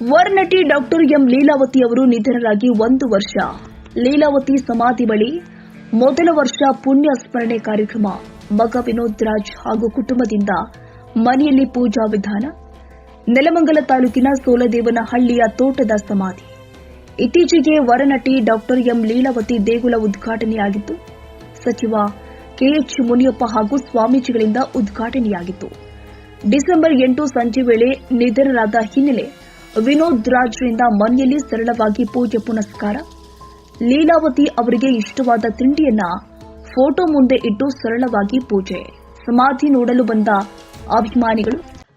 ವರನಟಿ doctor M Leelavathi ಅವರು ನಿಧನರಾಗಿ ಒಂದು ವರ್ಷ. ಲೀಲಾವತಿ ಸಮಾಧಿ ಬಳಿ ಮೊದಲ ವರ್ಷ ಪುಣ್ಯ ಸ್ಮರಣೆ ಕಾರ್ಯಕ್ರಮ, ಮಗ ವಿನೋದ್ ರಾಜ್ ಹಾಗೂ ಕುಟುಂಬದಿಂದ ಮನೆಯಲ್ಲಿ ಪೂಜಾ ವಿಧಾನ, ನೆಲಮಂಗಲ ತಾಲೂಕಿನ ಸೋಲದೇವನಹಳ್ಳಿಯ ತೋಟದ ಸಮಾಧಿ. ಇತ್ತೀಚೆಗೆ ವರನಟಿ ಡಾಕ್ಟರ್ ಎಂ ಲೀಲಾವತಿ ದೇಗುಲ ಉದ್ಘಾಟನೆಯಾಗಿತ್ತು. ಸಚಿವ ಕೆಎಚ್ ಮುನಿಯಪ್ಪ ಹಾಗೂ ಸ್ವಾಮೀಜಿಗಳಿಂದ ಉದ್ಘಾಟನೆಯಾಗಿತ್ತು. ಡಿಸೆಂಬರ್ ಎಂಟು ಸಂಜೆ ವೇಳೆ ನಿಧನರಾದ ಹಿನ್ನೆಲೆ ವಿನೋದ್ ರಾಜ್ರಿಂದ ಮನೆಯಲ್ಲಿ ಸರಳವಾಗಿ ಪೂಜೆ ಪುನಸ್ಕಾರ. ಲೀಲಾವತಿ ಅವರಿಗೆ ಇಷ್ಟವಾದ ತಿಂಡಿಯನ್ನ ಫೋಟೋ ಮುಂದೆ ಇಟ್ಟು ಸರಳವಾಗಿ ಪೂಜೆ. ಸಮಾಧಿ ನೋಡಲು ಬಂದ ಅಭಿಮಾನಿಗಳು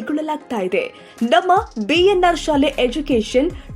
ಕೈಗೊಳ್ಳಲಾಗ್ತಾ ಇದೆ. ನಮ್ಮ ಬಿಎನ್ಆರ್ ಶಾಲೆ ಎಜುಕೇಶನ್